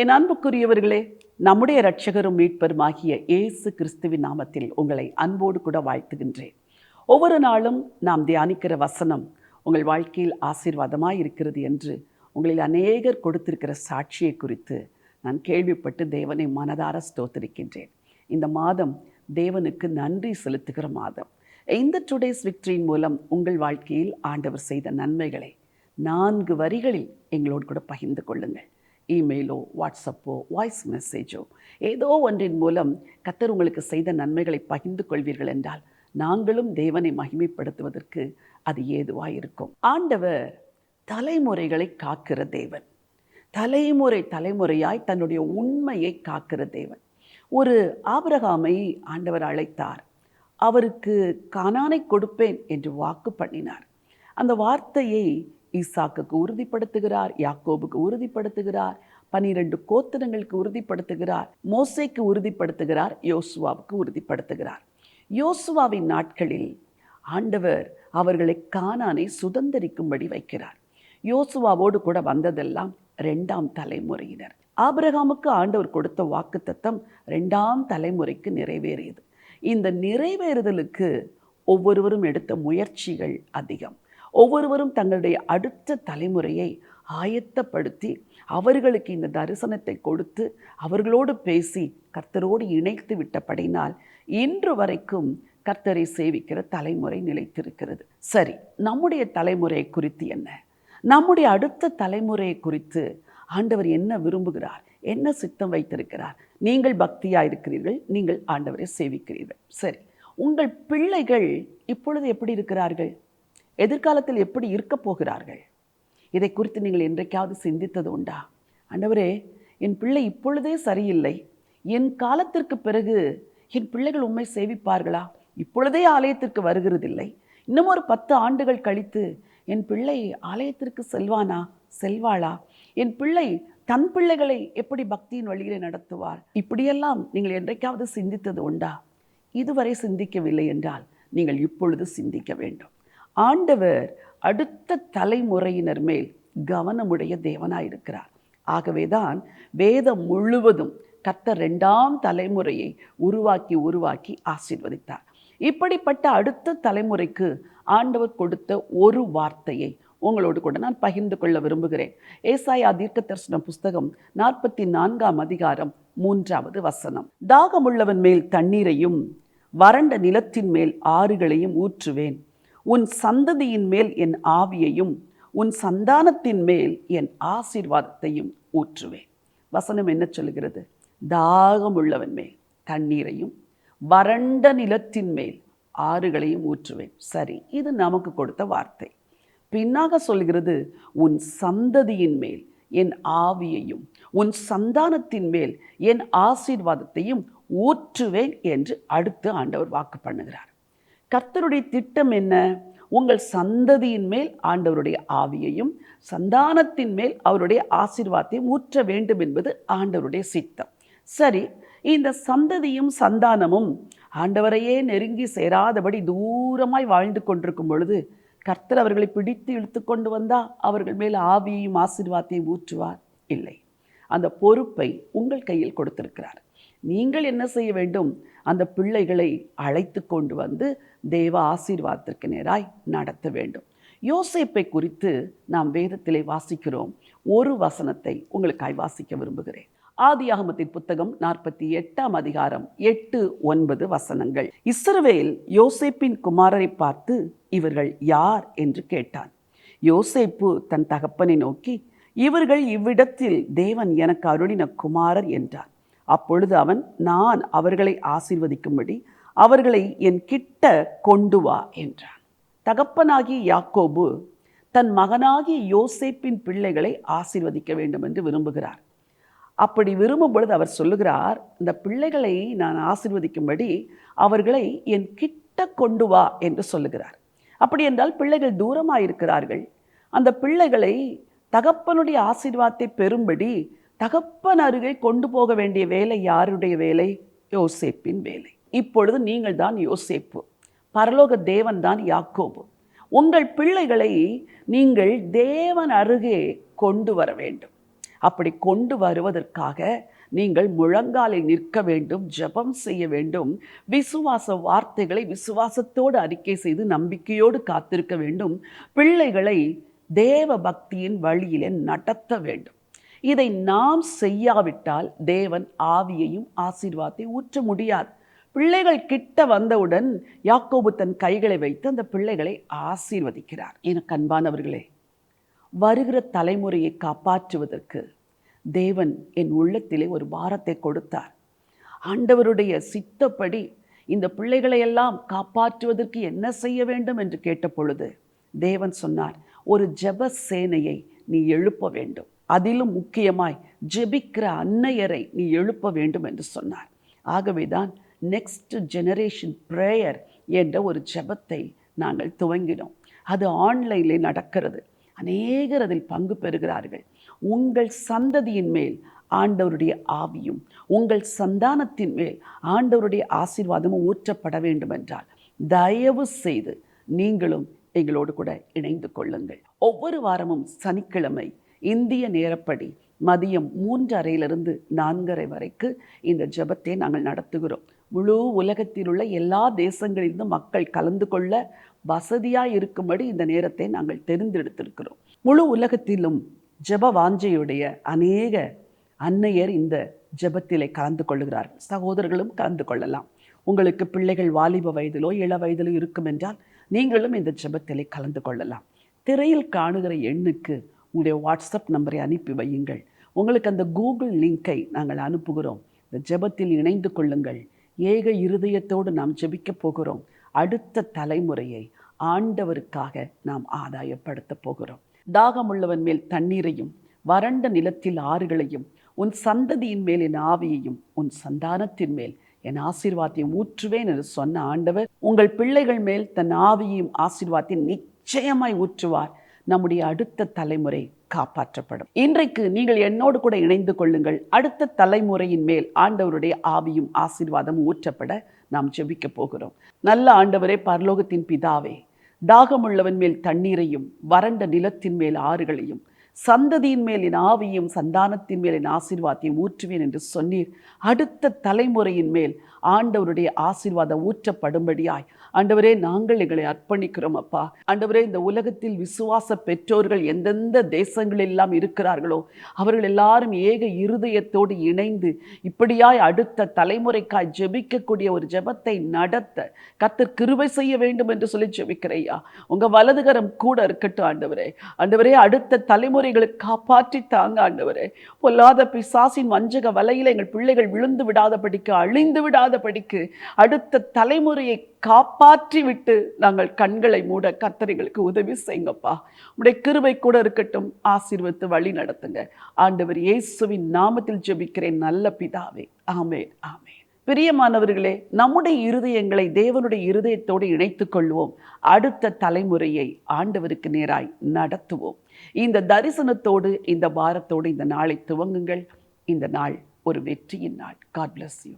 என் அன்புக்குரியவர்களே நம்முடைய ரட்சகரும் மீட்பருமாகிய இயேசு கிறிஸ்துவின் நாமத்தில் உங்களை அன்போடு கூட வாழ்த்துகின்றேன். ஒவ்வொரு நாளும் நாம் தியானிக்கிற வசனம் உங்கள் வாழ்க்கையில் ஆசீர்வாதமாக இருக்கிறது என்று உங்களில் அநேகர் கொடுத்திருக்கிற சாட்சியை குறித்து நான் கேள்விப்பட்டு தேவனை மனதார ஸ்தோத்திருக்கின்றேன். இந்த மாதம் தேவனுக்கு நன்றி செலுத்துகிற மாதம். இந்த டுடேஸ் விக்டரியின் மூலம் உங்கள் வாழ்க்கையில் ஆண்டவர் செய்த நன்மைகளை நான்கு வரிகளில் எங்களோடு கூட பகிர்ந்து கொள்ளுங்கள். இமெயிலோ வாட்ஸ்அப்போ வாய்ஸ் மெசேஜோ ஏதோ ஒன்றின் மூலம் கத்தர் உங்களுக்கு செய்த நன்மைகளை பகிர்ந்து கொள்வீர்கள் என்றால் நாங்களும் தேவனை மகிமைப்படுத்துவதற்கு அது ஏதுவாக இருக்கும் ஆண்டவர் தலைமுறைகளை காக்கிற தேவன். தலைமுறை தலைமுறையாய் தன்னுடைய உண்மையை காக்கிற தேவன். ஒரு ஆபிரகாமை ஆண்டவர் அழைத்தார். அவருக்கு கானானை கொடுப்பேன் என்று வாக்கு பண்ணினார். அந்த வார்த்தையை ஈசாக்குக்கு உறுதிப்படுத்துகிறார் யாக்கோபுக்கு உறுதிப்படுத்துகிறார் பனிரெண்டு கோத்திரங்களுக்கு உறுதிப்படுத்துகிறார். மோசைக்கு உறுதிப்படுத்துகிறார் யோசுவாவுக்கு உறுதிப்படுத்துகிறார். யோசுவாவின் நாட்களில் ஆண்டவர் அவர்களை கானானை சுதந்திரிக்கும்படி வைக்கிறார். யோசுவாவோடு கூட வந்ததெல்லாம் ரெண்டாம் தலைமுறையினர். ஆபிரகாமுக்கு ஆண்டவர் கொடுத்த வாக்குத்தத்தம் ரெண்டாம் தலைமுறைக்கு நிறைவேறியது. இந்த நிறைவேறுதலுக்கு ஒவ்வொருவரும் எடுத்த முயற்சிகள் அதிகம். ஒவ்வொருவரும் தங்களுடைய அடுத்த தலைமுறையை ஆயத்தப்படுத்தி அவர்களுக்கு இந்த தரிசனத்தை கொடுத்து அவர்களோடு பேசி கர்த்தரோடு இணைத்து விட்டபடினால் இன்று வரைக்கும் கர்த்தரை சேவிக்கிற தலைமுறை நிலைத்திருக்கிறது. சரி நம்முடைய தலைமுறை குறித்து என்ன? நம்முடைய அடுத்த தலைமுறையை குறித்து ஆண்டவர் என்ன விரும்புகிறார்? என்ன சித்தம் வைத்திருக்கிறார்? நீங்கள் பக்தியாக இருக்கிறீர்கள் நீங்கள் ஆண்டவரை சேவிக்கிறீர்கள். சரி உங்கள் பிள்ளைகள் இப்பொழுது எப்படி இருக்கிறார்கள்? எதிர்காலத்தில் எப்படி இருக்கப் போகிறார்கள்? இதை குறித்து நீங்கள் என்றைக்காவது சிந்தித்தது உண்டா? ஆண்டவரே என் பிள்ளை இப்பொழுதே சரியில்லை. என் காலத்திற்கு பிறகு என் பிள்ளைகள் உண்மை சேவிப்பார்களா? இப்பொழுதே ஆலயத்திற்கு வருகிறதில்லை. இன்னும் ஒரு பத்து ஆண்டுகள் கழித்து என் பிள்ளை ஆலயத்திற்கு செல்வானா? செல்வாளா? என் பிள்ளை தன் பிள்ளைகளை எப்படி பக்தியின் வழியிலே நடத்துவார்? இப்படியெல்லாம் நீங்கள் என்றைக்காவது சிந்தித்தது உண்டா? இதுவரை சிந்திக்கவில்லை என்றால் நீங்கள் இப்பொழுது சிந்திக்க வேண்டும். ஆண்டவர் அடுத்த தலைமுறையினர் மேல் கவனமுடைய தேவனாயிருக்கிறார். ஆகவேதான் வேதம் முழுவதும் கத்த ரெண்டாம் தலைமுறையை உருவாக்கி உருவாக்கி ஆசீர்வதித்தார். இப்படிப்பட்ட அடுத்த தலைமுறைக்கு ஆண்டவர் கொடுத்த ஒரு வார்த்தையை உங்களோடு கூட நான் பகிர்ந்து கொள்ள விரும்புகிறேன். ஏசாயா தீர்க்க தரிசன புஸ்தகம் நாற்பத்தி நான்காம் அதிகாரம் மூன்றாவது வசனம். தாகமுள்ளவன் மேல் தண்ணீரையும் வறண்ட நிலத்தின் மேல் ஆறுகளையும் ஊற்றுவேன். உன் சந்ததியின் மேல் என் ஆவியையும் உன் சந்தானத்தின் மேல் என் ஆசீர்வாதத்தையும் ஊற்றுவேன். வசனம் என்ன சொல்கிறது தாகம் உள்ளவன் மேல் தண்ணீரையும் வறண்ட நிலத்தின் மேல் ஆறுகளையும் ஊற்றுவேன். சரி இது நமக்கு கொடுத்த வார்த்தை. பின்னாக சொல்கிறது உன் சந்ததியின் மேல் என் ஆவியையும் உன் சந்தானத்தின் மேல் என் ஆசீர்வாதத்தையும் ஊற்றுவேன் என்று அடுத்து ஆண்டவர் வாக்கு பண்ணுகிறார். கர்த்தருடைய திட்டம் என்ன? உங்கள் சந்ததியின் மேல் ஆண்டவருடைய ஆவியையும் சந்தானத்தின் மேல் அவருடைய ஆசீர்வாதத்தையும் ஊற்ற வேண்டும் என்பது ஆண்டவருடைய சித்தம். சரி இந்த சந்ததியும் சந்தானமும் ஆண்டவரையே நெருங்கி சேராதபடி தூரமாய் வாழ்ந்து கொண்டிருக்கும் பொழுது கர்த்தர் அவர்களை பிடித்து இழுத்து கொண்டு வந்தால் அவர்கள் மேல் ஆவியையும் ஆசீர்வாதத்தையும் ஊற்றுவார்? இல்லை. அந்த பொறுப்பை உங்கள் கையில் கொடுத்திருக்கிறார். நீங்கள் என்ன செய்ய வேண்டும்? அந்த பிள்ளைகளை அழைத்து கொண்டு வந்து தேவ ஆசீர்வாதத்திற்கு நேராய் நடத்த வேண்டும். யோசேப்பை குறித்து நாம் வேதத்திலே வாசிக்கிறோம். ஒரு வசனத்தை உங்களுக்காய் வாசிக்க விரும்புகிறேன். ஆதியாகமத்தின் புத்தகம் நாற்பத்தி எட்டாம் அதிகாரம் எட்டு ஒன்பது வசனங்கள். இஸ்ரவேல் யோசேப்பின் குமாரரை பார்த்து இவர்கள் யார் என்று கேட்டான். யோசேப்பு தன் தகப்பனை நோக்கி இவர்கள் இவ்விடத்தில் தேவன் எனக்கு அருளின குமாரர் என்றார். அப்பொழுது அவன் நான் அவர்களை ஆசீர்வதிக்கும்படி அவர்களை என் கிட்ட கொண்டு வா என்றான். தகப்பனாகிய யாக்கோபு தன் மகனாகிய யோசேப்பின் பிள்ளைகளை ஆசீர்வதிக்க வேண்டும் என்று விரும்புகிறார். அப்படி விரும்பும் பொழுது அவர் சொல்லுகிறார் இந்த பிள்ளைகளை நான் ஆசீர்வதிக்கும்படி அவர்களை என் கிட்ட கொண்டு வா என்று சொல்லுகிறார். அப்படி என்றால் பிள்ளைகள் தூரமாக இருக்கிறார்கள் அந்த பிள்ளைகளை தகப்பனுடைய ஆசீர்வாதத்தை பெறும்படி தகப்பன் அருகே கொண்டு போக வேண்டிய வேலை யாருடைய வேலை? யோசேப்பின் வேலை. இப்பொழுது நீங்கள் தான் யோசேப்பு. பரலோக தேவன் தான் யாக்கோபு. உங்கள் பிள்ளைகளை நீங்கள் தேவன் அருகே கொண்டு வர வேண்டும். அப்படி கொண்டு வருவதற்காக நீங்கள் முழங்காலை நிற்க வேண்டும் ஜெபம் செய்ய வேண்டும் விசுவாச வார்த்தைகளை விசுவாசத்தோடு அறிக்கை செய்து நம்பிக்கையோடு காத்திருக்க வேண்டும். பிள்ளைகளை தேவ பக்தியின் வழியிலே நடத்த வேண்டும். இதை நாம் செய்யாவிட்டால் தேவன் ஆவியையும் ஆசீர்வாதத்தை ஊற்ற முடியாது. பிள்ளைகள் கிட்ட வந்தவுடன் யாக்கோபு தன் கைகளை வைத்து அந்த பிள்ளைகளை ஆசீர்வதிக்கிறார். எனக்கு அன்பானவர்களே வருகிற தலைமுறையை காப்பாற்றுவதற்கு தேவன் என் உள்ளத்திலே ஒரு பாரத்தை கொடுத்தார். ஆண்டவருடைய சித்தப்படி இந்த பிள்ளைகளை எல்லாம் காப்பாற்றுவதற்கு என்ன செய்ய வேண்டும் என்று கேட்ட பொழுது தேவன் சொன்னார் ஒரு ஜெப சேனையை நீ எழுப்ப வேண்டும். அதிலும் முக்கியமாய் ஜெபிக்கிற அன்னையரை நீ எழுப்ப வேண்டும் என்று சொன்னார். ஆகவே தான் நெக்ஸ்ட் ஜெனரேஷன் ப்ரேயர் என்ற ஒரு ஜெபத்தை நாங்கள் துவங்கினோம். அது ஆன்லைனில் நடக்கிறது. அநேகர் அதில் பங்கு பெறுகிறார்கள். உங்கள் சந்ததியின் மேல் ஆண்டவருடைய ஆவியும் உங்கள் சந்தானத்தின் மேல் ஆண்டவருடைய ஆசீர்வாதமும் ஊற்றப்பட வேண்டும் என்றால் தயவு செய்து நீங்களும் எங்களோடு கூட இணைந்து கொள்ளுங்கள். ஒவ்வொரு வாரமும் சனிக்கிழமை இந்திய நேரப்படி மதியம் மூன்றரையிலிருந்து நான்கரை வரைக்கு இந்த ஜெபத்தை நாங்கள் நடத்துகிறோம். முழு உலகத்தில் உள்ள எல்லா தேசங்களிலிருந்து மக்கள் கலந்து கொள்ள வசதியாக இருக்கும்படி இந்த நேரத்தை நாங்கள் தெரிந்தெடுத்திருக்கிறோம். முழு உலகத்திலும் ஜெப வாஞ்சையுடைய அநேக அன்னையர் இந்த ஜபத்திலே கலந்து கொள்ளுகிறார்கள் சகோதரர்களும் கலந்து கொள்ளலாம். உங்களுக்கு பிள்ளைகள் வாலிப வயதிலோ இள வயதிலோ இருக்கும் என்றால் நீங்களும் இந்த ஜபத்திலே கலந்து கொள்ளலாம். திரையில் காணுகிற எண்ணுக்கு உங்களுடைய வாட்ஸ்அப் நம்பரை அனுப்பி வையுங்கள். உங்களுக்கு அந்த கூகுள் லிங்கை நாங்கள் அனுப்புகிறோம். இந்த ஜெபத்தில் இணைந்து கொள்ளுங்கள். ஏக இருதயத்தோடு நாம் ஜெபிக்கப் போகிறோம். அடுத்த தலைமுறையை ஆண்டவருக்காக நாம் ஆதாயப்படுத்த போகிறோம். தாகமுள்ளவன் மேல் தண்ணீரையும் வறண்ட நிலத்தில் ஆறுகளையும் உன் சந்ததியின் மேல் என் ஆவியையும் உன் சந்தானத்தின் மேல் என் ஆசீர்வாத்தையும் ஊற்றுவேன் என்று சொன்ன ஆண்டவர் உங்கள் பிள்ளைகள் மேல் தன் ஆவியையும் ஆசீர்வாத்தையும் நிச்சயமாய் ஊற்றுவார். நம்முடைய அடுத்த தலைமுறை காப்பாற்றப்படும். இன்றைக்கு நீங்கள் என்னோடு கூட இணைந்து கொள்ளுங்கள். அடுத்த தலைமுறையின் மேல் ஆண்டவருடைய ஆவியும் ஆசீர்வாதம் ஊற்றப்பட நாம் ஜெபிக்க போகிறோம். நல்ல ஆண்டவரே பரலோகத்தின் பிதாவே தாகமுள்ளவன் மேல் தண்ணீரையும் வறண்ட நிலத்தின் மேல் ஆறுகளையும் சந்ததியின் மேல் என் ஆவியும் சந்தானத்தின் மேல் என் ஆசீர்வாதத்தையும் ஊற்றுவேன் என்று சொன்னீர். அடுத்த தலைமுறையின் மேல் ஆண்டவருடைய ஆசீர்வாதம் ஊற்றப்படும்படியாய். ஆண்டவரே நாங்கள் எங்களை அர்ப்பணிக்கிறோம் அப்பா. ஆண்டவரே இந்த உலகத்தில் விசுவாச பெற்றோர்கள் எந்தெந்த தேசங்களெல்லாம் இருக்கிறார்களோ அவர்கள் எல்லாரும் ஏக இருதயத்தோடு இணைந்து இப்படியாய் அடுத்த தலைமுறைக்காய் ஜெபிக்கக்கூடிய ஒரு ஜெபத்தை நடத்த கத்தர் கிருபை செய்ய வேண்டும் என்று சொல்லி ஜெபிக்கிறையா உங்கள் வலதுகரம் கூட இருக்கட்டும் ஆண்டவரே. ஆண்டவரே அடுத்த தலைமுறை தலைமுறைகளை காப்பாற்றி தாங்க ஆண்டவரே. பொல்லாத பிசாசின் வஞ்சக வலையில் எங்கள் பிள்ளைகள் விழுந்து விடாதபடிக்கு அழிந்து விடாதபடிக்கு அடுத்த தலைமுறையை காப்பாற்றி விட்டு நாங்கள் கண்களை மூட கத்தரிகளுக்கு உதவி செய்யுங்கப்பா. உடைய கிருவை கூட இருக்கட்டும். ஆசீர்வத்து வழி நடத்துங்க. ஆண்டவர் இயேசுவின் நாமத்தில் ஜெபிக்கிறேன். நல்ல பிதாவே. ஆமே ஆமே பிரியமானவர்களே நம்முடைய இருதயங்களை தேவனுடைய இருதயத்தோடு இணைத்துக் கொள்வோம். அடுத்த தலைமுறையை ஆண்டவருக்கு நேராய் நடத்துவோம். இந்த தரிசனத்தோடு இந்த வாரத்தோடு இந்த நாளை துவங்குங்கள். இந்த நாள் ஒரு வெற்றியின் நாள். God bless you